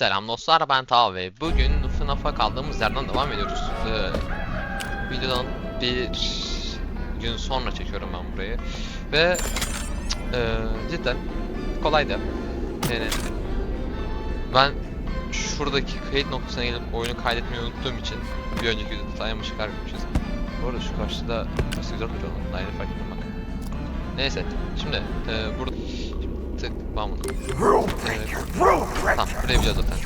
Selam dostlar ben Taha ve bugün FNAF'a kaldığımız yerden devam ediyoruz. Ee, videodan bir gün sonra çekiyorum ben burayı. Ve e, cidden kolaydı. Yani ben şuradaki kayıt noktasına gelip oyunu kaydetmeyi unuttuğum için bir önceki videoda dayanmış çıkarmışız. Bu arada şu karşıda nasıl güzel duruyor. Daha yeni fark ettim. Neyse şimdi e, burada tık ben bunu. Breaker. Tamam buraya zaten.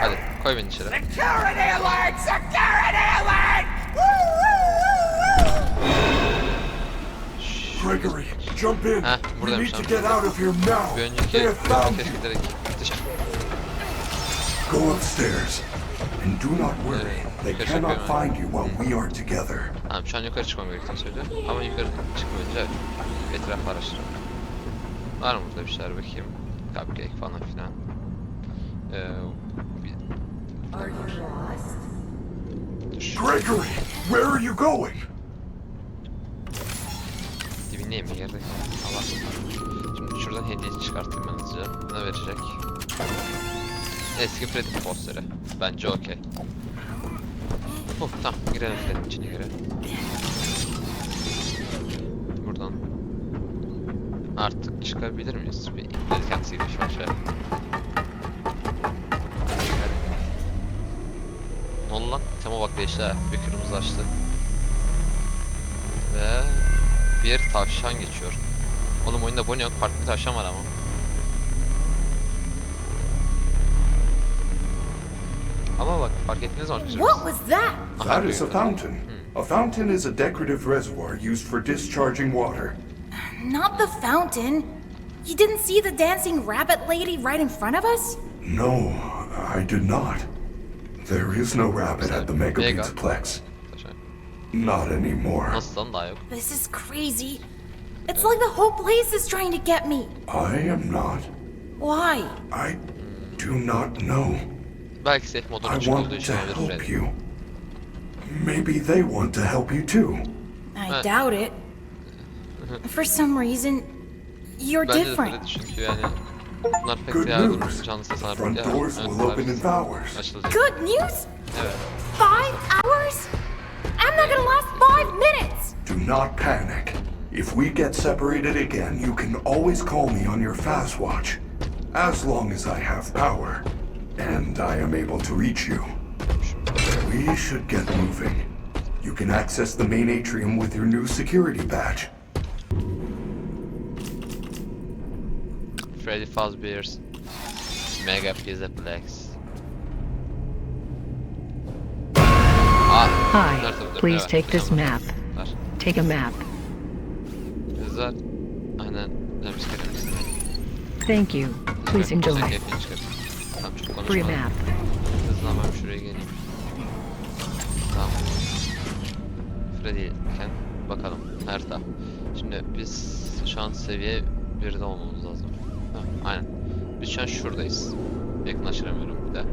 Hadi koy beni içeri. Gregory, jump in. We buradaymış need to lan. get out of here now. Bir önceki you. direkt dışarı. Go upstairs. And do not worry. Evet, They cannot find you while we are together. Tamam şu an yukarı çıkmam gerektiğini söylüyor. Ama yukarı çıkmayınca etrafı araştırıyorum. Var mı burada bir şeyler bakayım. Cupcake falan filan. Ee, bir... Gregory, where are you going? dibindeyim bir yerde. Allah. Şimdi şuradan hediye çıkartayım ben hızlıca. Ne verecek? Eski Freddy posteri. Bence okey. Oh tamam girelim Freddy'nin içine göre. Buradan. Artık çıkabilir miyiz? Bir kendisi gibi şu şöyle. Ne oldu lan? Tema bak değişti ha. Bir kırmızı açtı. Ve bir tavşan geçiyor. Oğlum oyunda bu ne yok? Farklı bir tavşan var ama. Ama bak fark ettiğiniz zaman What was that? That is a fountain. A fountain is a decorative reservoir used for discharging water. Not the fountain. You didn't see the dancing rabbit lady right in front of us? No, I did not. There is no rabbit at the Mega Mega. Pizzaplex. Tavşan. Not anymore. Nasıl lan daha yok? This is crazy. It's like the whole place is trying to get me. I am not. Why? I do not know. Belki safe modun I olduğu want için to olabilir help you. Maybe they want to help you too. I doubt it. For some reason, you're Bence de different. Freddy çünkü yani bunlar pek Good yardım news. canlısı The front ya, doors evet, will open in hours. Açılacak. Good news? Evet. Five hours? I'm not gonna last five minutes! Do not panic. If we get separated again, you can always call me on your fast watch. As long as I have power. And I am able to reach you. We should get moving. You can access the main atrium with your new security badge. Freddy Fazbear's Mega Pizzaplex. Aa, Hi, nerede bu? please Evet, take this tamam. map. Ver. Take a map. Güzel. Aynen. Çıkarım istedim. Thank you. Please enjoy. Tamam çok konuşma. Free map. Hızlı hemen şuraya geleyim. Tamam. Freddy'ken bakalım. Harita. Şimdi biz şu an seviye 1'de olmamız Heh, aynen. Biz şu an şuradayız. Yakınlaştıramıyorum bir de.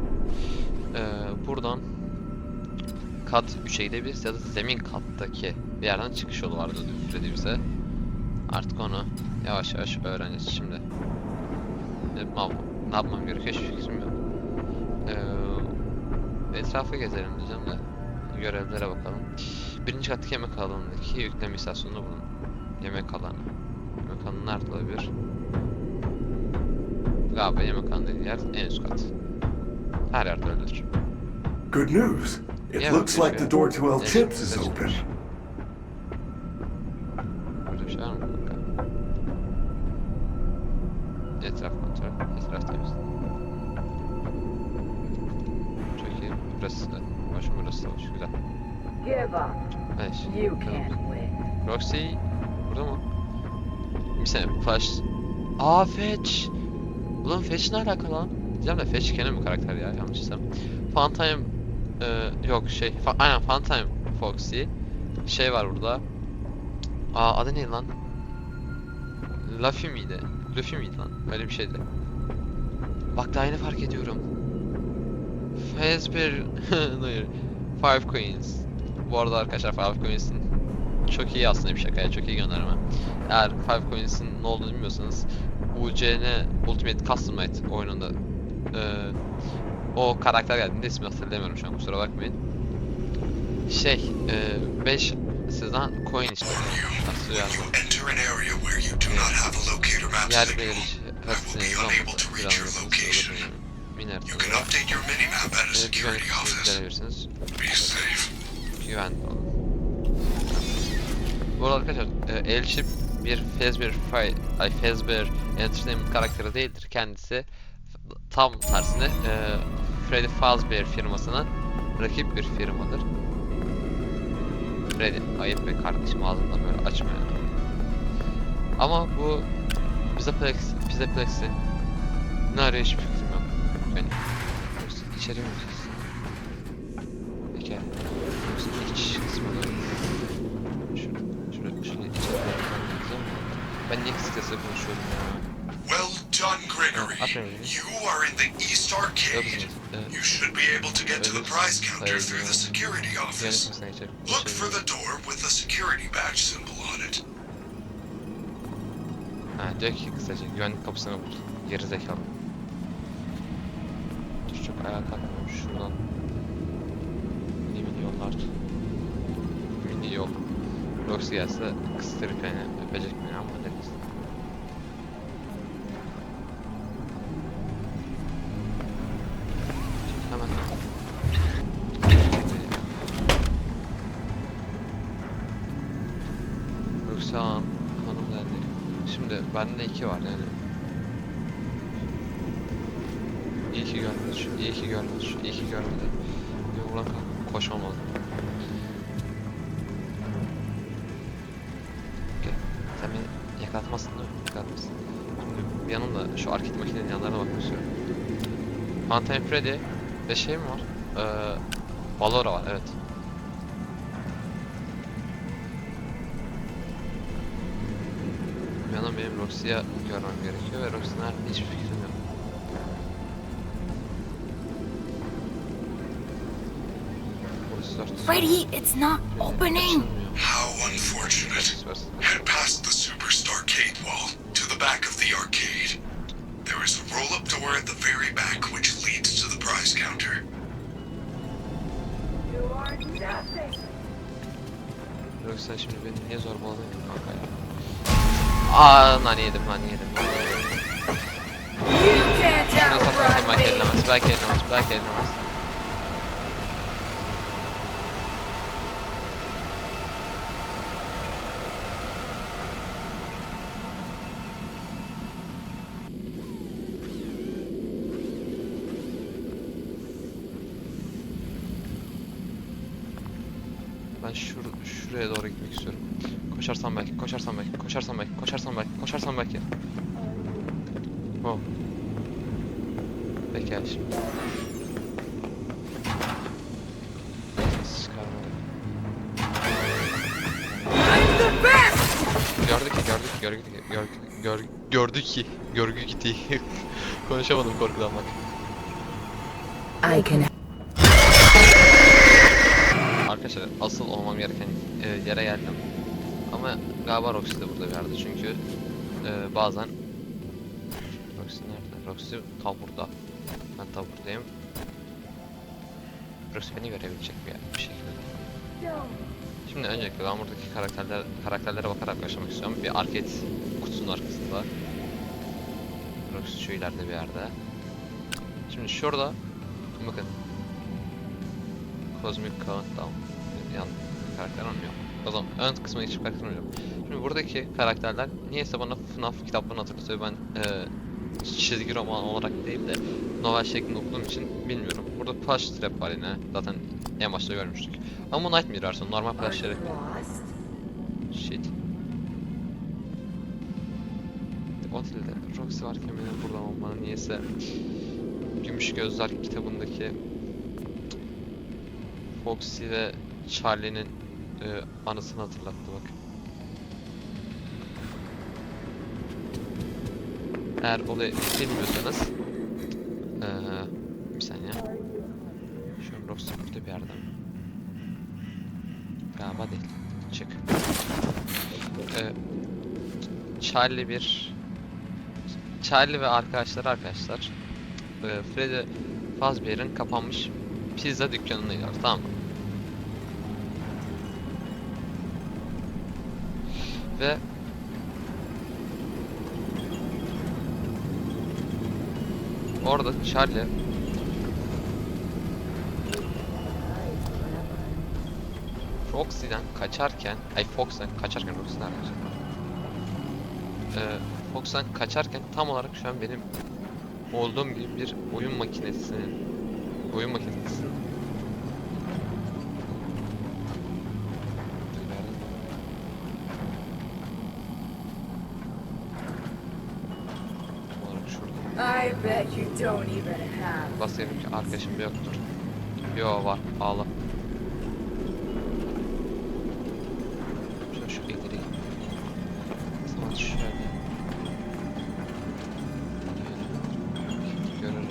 Ee, buradan kat 3'e gidebiliriz ya da zemin kattaki bir yerden çıkış yolu vardı Freddy bize. Artık onu yavaş yavaş öğreneceğiz şimdi. Ne, yapmam- ne yapmam gerekiyor hiçbir fikrim yok. Ee, etrafı gezelim diyeceğim de görevlere bakalım. Birinci kattaki yemek alanındaki yükleme istasyonunda bulun. Yemek alanı. Yemek alanı nerede olabilir? Galiba yemek alanı dediği yer en üst kat. Her yerde öyledir. Good news. It Yeah, looks like the door to El Chips is open. yes. Burada bir şey var mı kanka? Etraf kontrol. Etraf temiz. Çok iyi. Burası da. Başım burası da hoş. Güzel. Give up. Evet. You can't win. Roxy burada mı? Bir saniye Flash. Aa Fetch. Ulan Fetch ne alaka lan? Diyeceğim de Fetch kendi bir karakter ya yanlışsam. Funtime e, yok şey fa aynen Funtime Foxy. Şey var burada. Aa adı neydi lan? Luffy miydi? Luffy miydi lan? Öyle bir şeydi. Bak daha yeni fark ediyorum. Fazbear... Hayır. Five Queens. Bu arada arkadaşlar Five Queens'in çok iyi aslında bir şakaya, çok iyi gönderme. Eğer Five Coins'in ne olduğunu bilmiyorsanız UCN Ultimate Custom Night oyununda e, o karakter geldiğinde ismini hatırlamıyorum şu an kusura bakmayın. Şey 5 sizden coin istiyor. Nasıl map Yer signal, belirleyici I will haritası be unable to reach your location. Mini You can haritada. update your minimap at a E, security güvenlik safe. Güvenli olun. Bu arada arkadaşlar e, Airship bir Fazbear Fire, ay Fazbear Entertainment karakteri değildir. Kendisi tam tersine e, Freddy Fazbear firmasının rakip bir firmadır. Freddy ayıp be kardeşim ağzından böyle açma ya. Ama bu Pizzaplex, Pizzaplex ne arıyor hiçbir fikrim yok. Benim. İçeri mi gideceğiz? Peki. Yoksa iç kısmı da Şurada, şurada, şurada içeri bakmam Ben niye kısık sesle konuşuyorum? Aferin. You are in the East Arcade. Evet. You should be able to get to the prize counter through the security office. Look for the door with the security badge symbol on it. Ha diyor ki kısaca güvenlik kapısını bul. Geri zekalı. Dur çok ayağa kalkmıyorum şuradan. Mini yollar. Mini yol. Roxy gelse kıstırıp beni öpecek beni ama deriz. Bende iki var yani. İyi ki görmedi şu, iyi ki görmedi şu, iyi ki görmedi. Bir koşmam lazım. Okey. Sen beni yakalatmazsın değil mi? Şimdi yanımda şu arcade makinenin yanlarına bakmak istiyorum. Phantom Freddy ve şey mi var? Ee, Valora var evet. Bir yandan benim Roxy'ye görmem gerekiyor ve Roxy nerede hiçbir fikrim yok. Polis. Freddy, it's not opening. How unfortunate. Head past the Superstar gate wall to the back of the arcade. There is a roll-up door at the very back which leads to the prize counter. You are Roxy sen şimdi beni niye zorbalıyorsun kanka ya? Aa nane yedim nane yedim. Şuna saklasam belki edilemez, belki edilemez, belki edilemez. Ben şur şuraya doğru gitmek istiyorum. Koşarsam belki, koşarsam belki, koşarsam belki, koşarsam belki, belki. Oh. Peki şimdi. Gördük ki, gördük ki, gördük ki, gördük, gör, gördük ki, görgü gitti. Konuşamadım korkudan bak. I can Arkadaşlar asıl olmam gereken e, yere geldim. Ama galiba Roxy de burada bir yerde çünkü e, bazen Roxy nerede? Roxy tam burada. Ben tam buradayım. Roxy beni görebilecek yer, bir şekilde. Şimdi öncelikle ben buradaki karakterler karakterlere bakarak başlamak istiyorum. Bir arcade kutusunun arkasında. Roxy şu ileride bir yerde. Şimdi şurada bakın Cosmic Countdown yan karakter olmuyor. Zaman ön kısmına karakter olmuyor. Şimdi buradaki karakterler niyeyse bana FNAF kitaplarını hatırlatıyor. Ben e, çizgi roman olarak değil de novel şeklinde okuduğum için bilmiyorum. Burada Plush Trap var yine. Zaten en başta görmüştük. Ama Nightmare versiyonu. Normal Plush Trap. Shit. Otel'de Roxy varken benim burada olmanın niyeyse Gümüş Gözler kitabındaki Foxy ve Charlie'nin e, anısını hatırlattı bak. Eğer olayı bilmiyorsanız eee bir saniye. Şu Roxy burada bir yerde mi? Galiba değil. Çık. Eee Charlie bir Charlie ve arkadaşları arkadaşlar e, Freddy Fazbear'ın kapanmış pizza dükkanına gidiyoruz tamam mı? Ve orada Charlie Foxy'den kaçarken, ay Fox'tan kaçarken Fox'tan arkadaşlar. Ee, Fox'tan kaçarken tam olarak şu an benim olduğum gibi bir oyun makinesinin oyun makinesinin Have. Basayım ki arkadaşım yoktur. Yo var. Ağla. Şöyle şu ileri. Zaman şöyle. Görerek.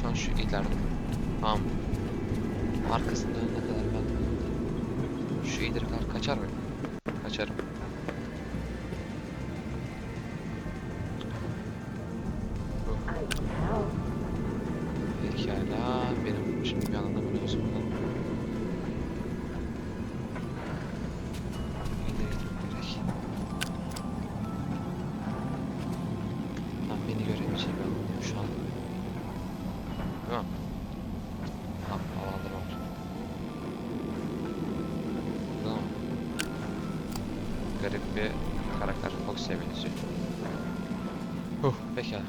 Şu an şu ileride. Tamam. Arkasında ne kadar ben. Şu ileri kadar kaçar mı? Kaçarım. Garip bir karakter Fox'e benziyor. Huh, pekala.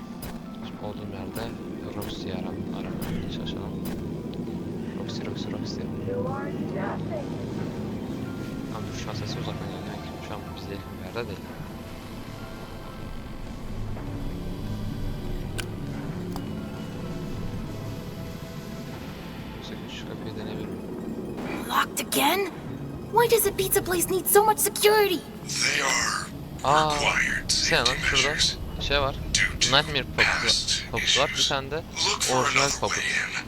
Şimdi olduğum yerde Roxy'yi aram, aramaya çalışalım. Roxy, Roxy, Roxy. Dur şu an sesi uzaktan geliyor. Yani şu an biz de yakın bir yerde değil. Sakın şu kapıyı deneyebilirim. Locked again? Why does a pizza place need so much security? They are Aa, required sen lan şurada şey var. Nightmare Puppet var. Bir tane de orijinal in.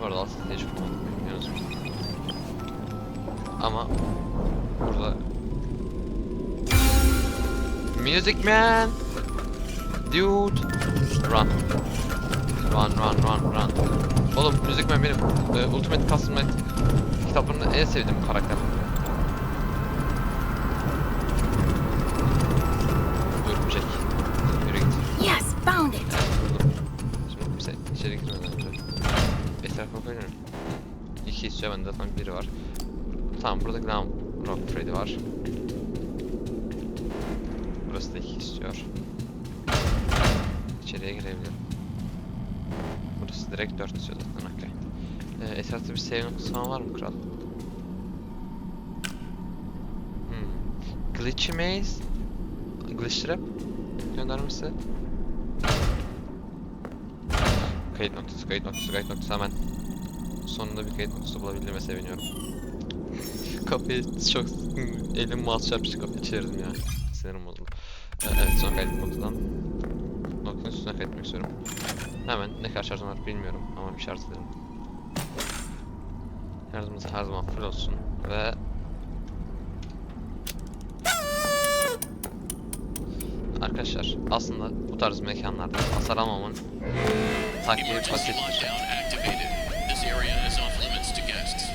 Bu arada aslında hiç. Biliyorsunuz. Ama burada Music Man Dude Run Run run run run Oğlum Music Man benim e, Ultimate Custom Made kitaplarında en sevdiğim karakter bakıyorum. İki istiyor bende zaten biri var. Tamam burada Glam Rock Freddy var. Burası da iki istiyor. İçeriye girebilirim. Burası direkt 4 istiyor zaten okey. Ee, etrafta bir save noktası falan var mı kral? Hmm. Glitchy Maze Glitch Trap göndermesi Kayıt noktası, kayıt noktası, kayıt noktası hemen. Sonunda bir kayıt noktası bulabildiğime seviniyorum. Kapıyı çok elim mouse çarpıştı kapıyı çevirdim ya. Sinirim bozuldu. Evet son kayıt noktadan noktanın üstüne kaydetmek istiyorum. Hemen ne kadar şarjım var bilmiyorum ama bir şarj edelim. Şarjımız her zaman full olsun ve Arkadaşlar aslında bu tarz mekanlarda hasar almamın taktiği Emergency area is off limits to guests.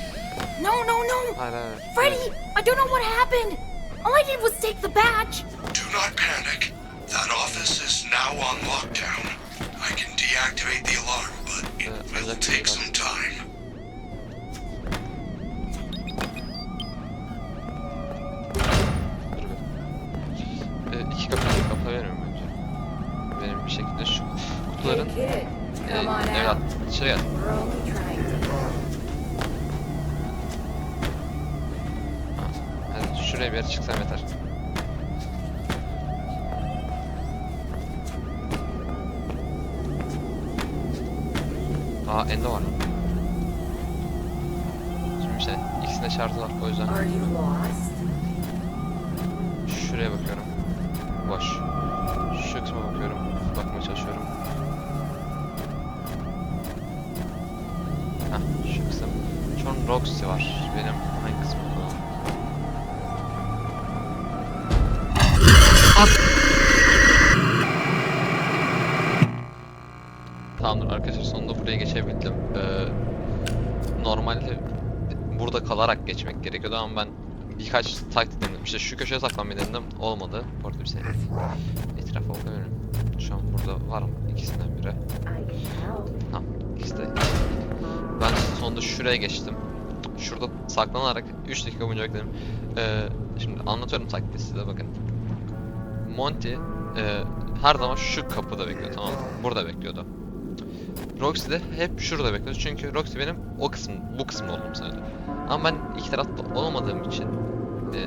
No, no, no. Hayır hayır. Freddy, I don't know what happened. All I did was take the badge. Do not panic. That office is now on lockdown. I can deactivate the alarm, but it Uh, will take biraz- some time. Dur bir. Ee, iki kapıyı bir önce. Benim bir şekilde şu kutuların Hey kid, e, come on evlat Yere çıksam yeter. Aa Endo var. Şimdi işte ikisinde şarjı var o yüzden şuraya bakıyorum. Boş. Şu kısma bakıyorum. Bakmaya çalışıyorum. Heh, şu kısım. An Roxy var. Benim hangi kısmı kullanalım? buraya geçebildim. Ee, normalde burada kalarak geçmek gerekiyordu ama ben birkaç taktik denedim. İşte şu köşeye saklanmayı denedim. Olmadı. Bu arada bir saniye. Etrafa bakıyorum. Şu an burada var mı? İkisinden biri. Tamam. İkisi de. Ben sonunda şuraya geçtim. Şurada saklanarak 3 dakika boyunca bekledim. Ee, şimdi anlatıyorum taktiği size bakın. Monty e, her zaman şu kapıda bekliyor tamam mı? Burada bekliyordu. Roxy de hep şurada bekliyordu çünkü Roxy benim o kısım, bu kısımda olduğumu söyledi. Ama ben iki tarafta olamadığım için e,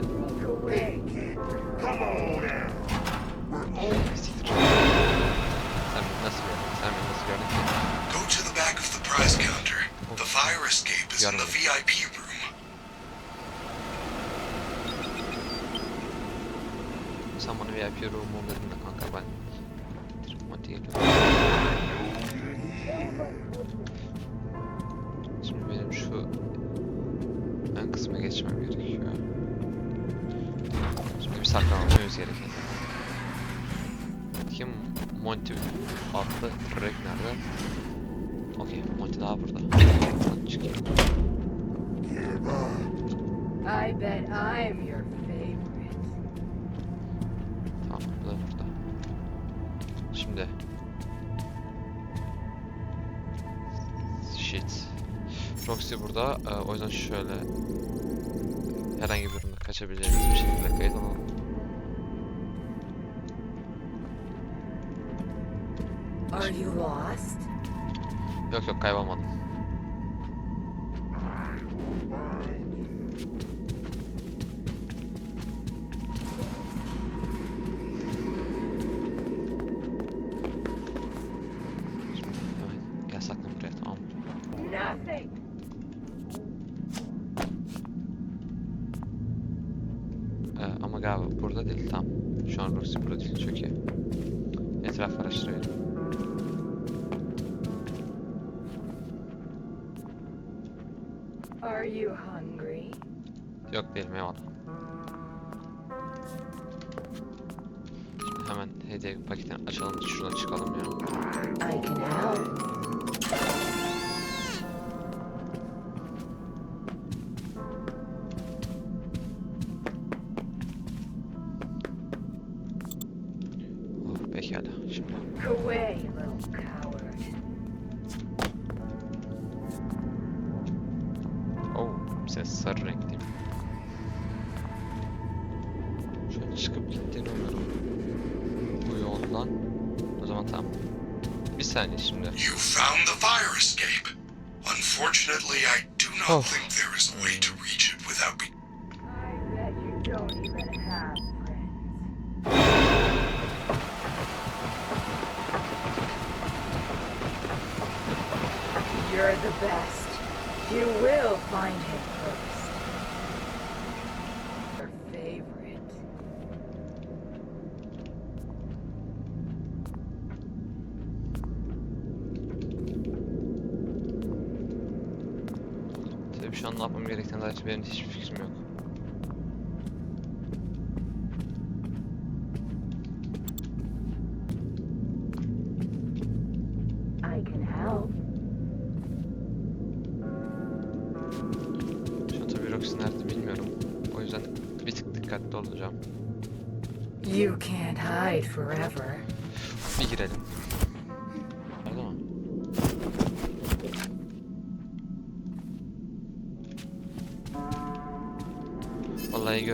siktir. Sen beni nasıl gördün? Sen beni nasıl gördün ki? Go to the back of the prize counter. The fire escape is in the. VIP room. Sen bana VIP room'u dedin de kanka ben Monty geliyorum. Şimdi benim şu ön kısma geçmem gerekiyor. Şimdi bir saklanmamız gerekiyor. Kim Monty adlı Rek nerede? Okey Monty daha burada. Buradan çıkayım. I bet I'm your favorite. Tamam bu da burada. Şimdi. Shit. Roxy burada. Ee, o yüzden şöyle herhangi bir durumda kaçabileceğimiz bir şekilde kayıt alalım. Are you lost? Yok yok kaybolmadım. Burada değil tamam. Şu an Roxy burada değil çok iyi. Etraf araştırıyorum. Are you hungry? Yok değilim eyvallah. Şimdi hemen hediye paketini açalım da şuradan çıkalım ya. I can help. Yoldan. O zaman tamam. Bir saniye şimdi. You found the fire escape. Unfortunately, I do not Oh. think there is a way to reach it without dair benim hiçbir fikrim yok. Roxy nerede bilmiyorum. O yüzden bir tık dikkatli olacağım. You can't hide forever. Bir girelim.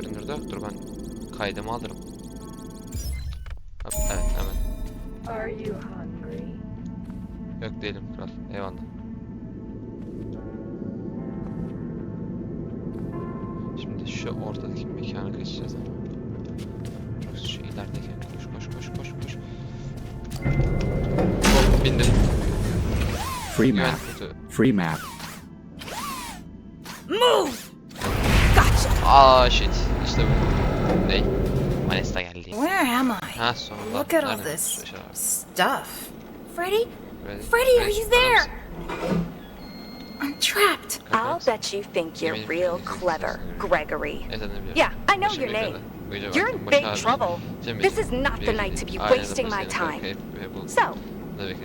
Görünürdü. Dur ben kaydımı alırım. Hop, Evet hemen. Are you hungry? Yok değilim kral. Eyvallah. Şimdi şu ortadaki mekana kaçacağız ama. Yoksa şu ilerideki koş koş koş koş koş. Hop bindim. Free map. Free map. Move! Gotcha! Aa shit. İşte bu. Ney? Vanessa geldi. Where am I? Ha sonunda. Look at all this Şu şey var. stuff. Freddy? Ready? Freddy, are you there? I'm trapped. I'll bet you think you're real clever, Gregory. Evet, ne biliyorum. Yeah, I know your name. bekledi. Bu gece You're in big trouble. This is not the night to be wasting my time. Okey, ve bu- So,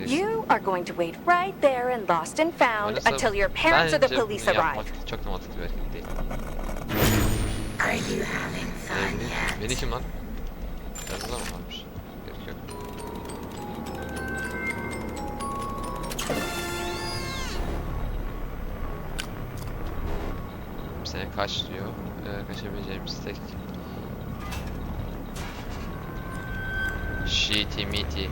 You are going to wait right there in Lost and Found until your parents or the police arrive. Are you having fun yet? beni kim lan? Yazıda. Sene kaç diyor? Ee, kaçabileceğimiz tek Shitty meaty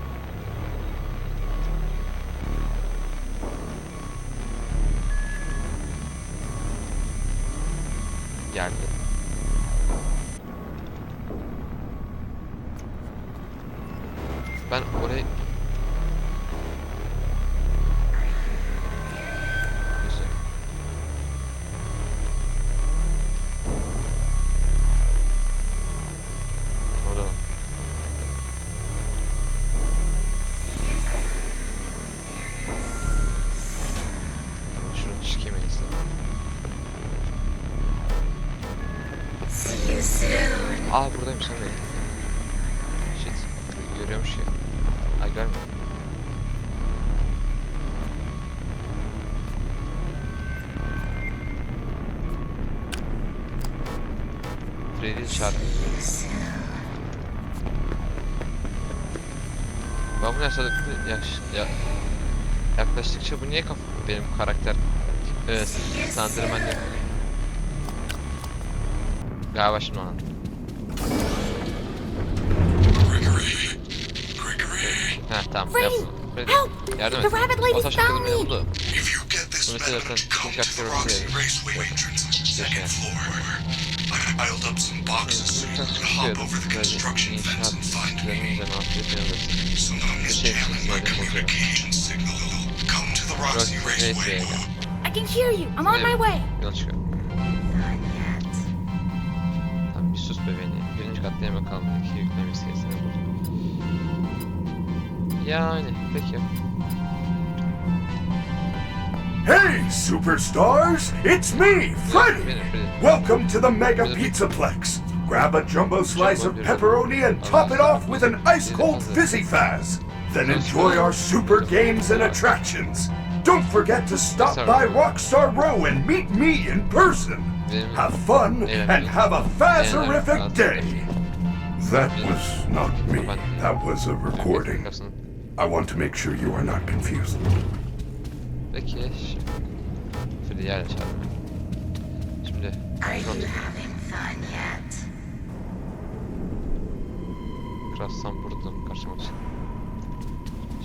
Aa buradaymış lan benim. Shit. Görüyormuş ya. Ay görmüyor. Freddy çağır. Ben bunu yaşadıkça yaş, ya, yaklaştıkça bu niye kaf benim karakter Evet, Slenderman'le Galiba şimdi anladım. Gregory. Gregory. Heh tamam. Freddy, yapma. Freddy, help! Yardım The et. rabbit lady O taş found me. buldu. If you get this Let me better, see that- come to the Roxy Raceway entrance, second floor. I piled up some boxes so you can hop over the construction fence and find me. Sometimes şey jamming my communication signal. Come to the Roxy Raceway. I can hear you. I'm on my way. Beni. Birinci katta. İki yükleme. Yani peki. Hey, superstars! It's me, Freddy! Welcome to the Mega. Pizzaplex. Grab a jumbo slice of pepperoni and top it off with an ice cold fizzy fizz. Then enjoy our super games and attractions. Don't forget to stop by Rockstar Row and meet me in person. Have fun and have a fazerific day. That was not me. That was a recording. I want to make sure you are not confused. Peki. şimdi- yer açalım. Şimdi. Are you having fun yet? Cross'tan buradan karşıma çık.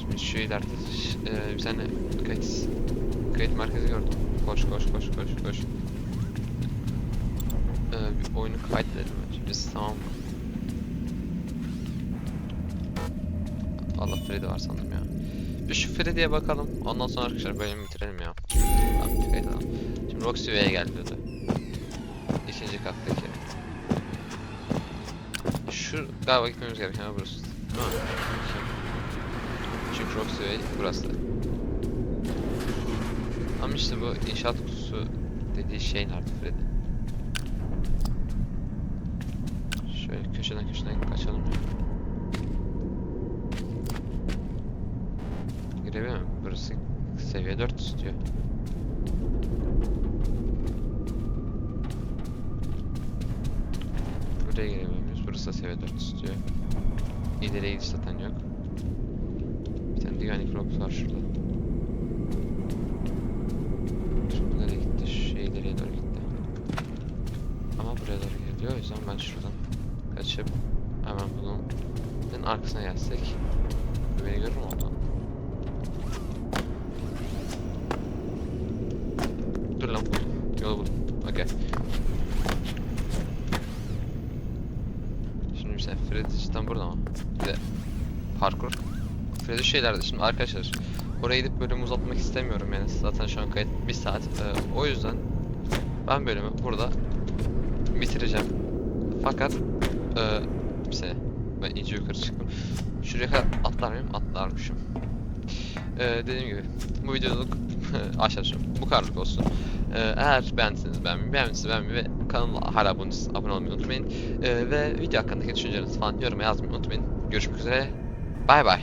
Şimdi şu ileride e, bir tane kayıt kayıt merkezi gördüm. Koş koş koş koş koş. E, bir oyunu kaydedelim biz tamam mı? Allah Freddy var sandım ya. Bir şu Freddy'ye bakalım. Ondan sonra arkadaşlar bölümü bitirelim ya. Tamam. Şimdi Roxy V'ye geldi dedi. İkinci kattaki. Şu galiba gitmemiz gereken burası. Mi? Çünkü Roxy Way burası. Ama işte bu inşaat kutusu dediği şey nerede Freddy? Şöyle köşeden köşeden kaçalım ya. Girebiliyor muyum? Burası seviye 4 istiyor. Buraya girebiliyor muyuz? Burası da seviye 4 istiyor. İleriye gidiş zaten yok. Bir tane güvenlik robotu var şurada. Şu nereye gitti? Şu şey ileriye doğru gitti. Ama buraya doğru gidiyor. O yüzden ben şuradan kaçıp hemen bunun arkasına gelsek. Bu Beni görür mü ondan? Dur lan buldum. Yolu Okey. Şimdi mesela Freddy cidden burada mı? Bir de parkur. Freddy şeylerde şimdi arkadaşlar oraya gidip bölümü uzatmak istemiyorum yani zaten şu an kayıt 1 saat Ee, o yüzden ben bölümü burada bitireceğim fakat ee, bir saniye ben iyice yukarı çıktım şuraya kadar atlar mıyım? atlarmışım ee, dediğim gibi bu videoluk aşağıda bu kadarlık olsun ee, eğer beğendiyseniz beğenmeyi, beğenmediyseniz beğenmeyi ve kanala hala abone, abone olmayı unutmayın. Ee, ve video hakkındaki düşüncelerinizi falan yoruma yazmayı unutmayın. Görüşmek üzere. Bay bay.